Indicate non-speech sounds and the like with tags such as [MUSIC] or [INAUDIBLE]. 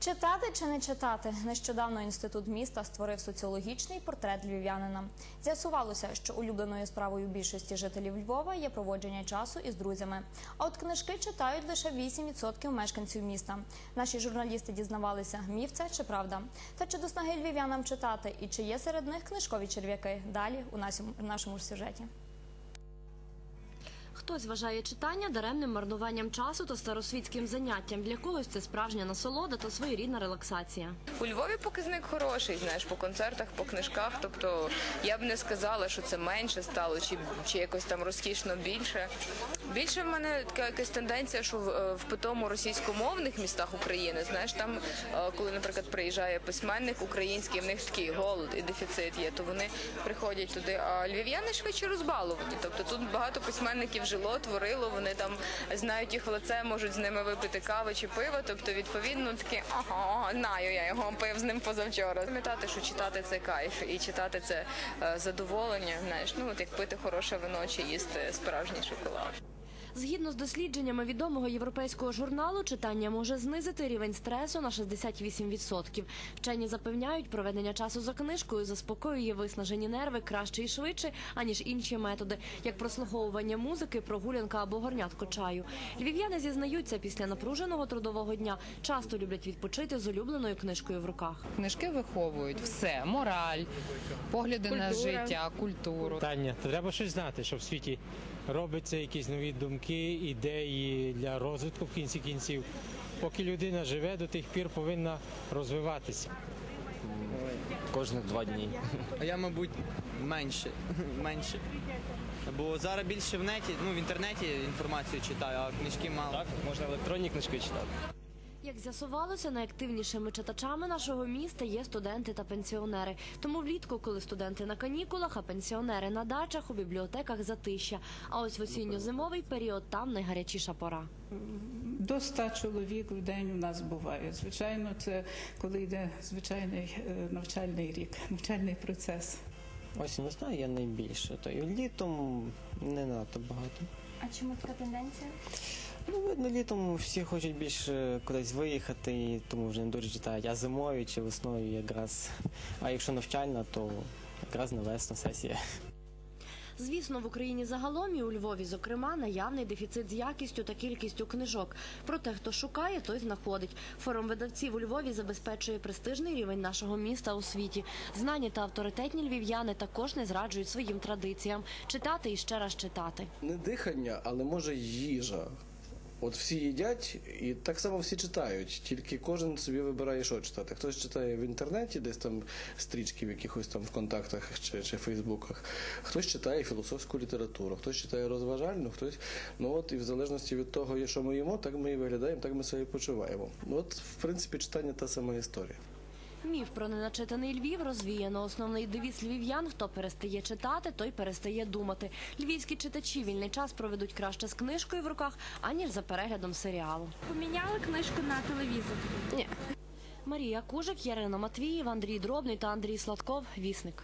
Читати чи не читати? Нещодавно інститут міста створив соціологічний портрет львів'янина. З'ясувалося, що улюбленою справою більшості жителів Львова є проводження часу із друзями. А от книжки читають лише 8% мешканців міста. Наші журналісти дізнавалися, міф це чи правда. Та чи до снаги львів'янам читати і чи є серед них книжкові черв'яки? Далі у нашому, сюжеті. Хтось вважає читання даремним марнуванням часу та старосвітським заняттям. Для когось це справжня насолода та своєрідна релаксація. У Львові показник хороший, знаєш, по концертах, по книжках. Тобто я б не сказала, що це менше стало, чи, чи якось там розкішно більше. Більше в мене така якась тенденція, що в, е, в питому російськомовних містах України, знаєш, там, е, коли, наприклад, приїжджає письменник український, в них такий голод і дефіцит є, то вони приходять туди. А львів'яни швидше розбаловані. Тобто тут багато письменників жило, творило, вони там знають їх в лице, можуть з ними випити кави чи пиво. Тобто, відповідно, такі ага, знаю я його пив з ним позавчора. Пам'ятати, що читати це кайф, і читати це е, задоволення. Знаєш, ну от як пити хороше вино чи їсти справжній шоколад. Згідно з дослідженнями відомого європейського журналу, читання може знизити рівень стресу на 68%. Вчені запевняють, проведення часу за книжкою заспокоює виснажені нерви краще і швидше, аніж інші методи, як прослуховування музики, прогулянка або горнятко чаю. Львів'яни зізнаються, після напруженого трудового дня часто люблять відпочити з улюбленою книжкою в руках. Книжки виховують все: мораль, погляди на життя, культуру. Питання. Треба щось знати, що в світі робиться якісь нові думки, ідеї для розвитку в кінці кінців. Поки людина живе, до тих пір повинна розвиватися. Кожні два дні. А я, мабуть, менше. [LAUGHS] менше. Бо зараз більше в неті, ну в інтернеті інформацію читаю, а книжки мало. Так, можна електронні книжки читати. Як з'ясувалося, найактивнішими читачами нашого міста є студенти та пенсіонери. Тому влітку, коли студенти на канікулах, а пенсіонери на дачах, у бібліотеках затища. А ось в осінньо-зимовий період там найгарячіша пора. До ста чоловік в день у нас буває. Звичайно, це коли йде звичайний е, навчальний рік, навчальний процес. Ось знаю, я найбільше. То і літом не надто багато. А чому така тенденція? Ну, видно, літом всі хочуть більше кудись виїхати, і тому вже не дуже читають. А зимою чи весною якраз. А якщо навчальна, то якраз на весну сесія. Звісно, в Україні загалом і у Львові, зокрема, наявний дефіцит з якістю та кількістю книжок. Проте, хто шукає, той знаходить. Форум видавців у Львові забезпечує престижний рівень нашого міста у світі. Знані та авторитетні львів'яни також не зраджують своїм традиціям читати і ще раз читати. не дихання, але може їжа. От всі їдять і так само всі читають, тільки кожен собі вибирає, що читати. Хтось читає в інтернеті, десь там стрічки в якихось там ВКонтактах чи, чи Фейсбуках, хтось читає філософську літературу, хтось читає розважальну, хтось. Ну от і в залежності від того, що ми їмо, так ми і виглядаємо, так ми себе почуваємо. Ну от, в принципі, читання та сама історія. Міф про неначитаний Львів розвіяно. Основний девіз львів'ян: хто перестає читати, той перестає думати. Львівські читачі вільний час проведуть краще з книжкою в руках, аніж за переглядом серіалу. Поміняли книжку на телевізор? Ні. Марія Кужик, Ярина Матвіїв, Андрій Дробний та Андрій Сладков. Вісник.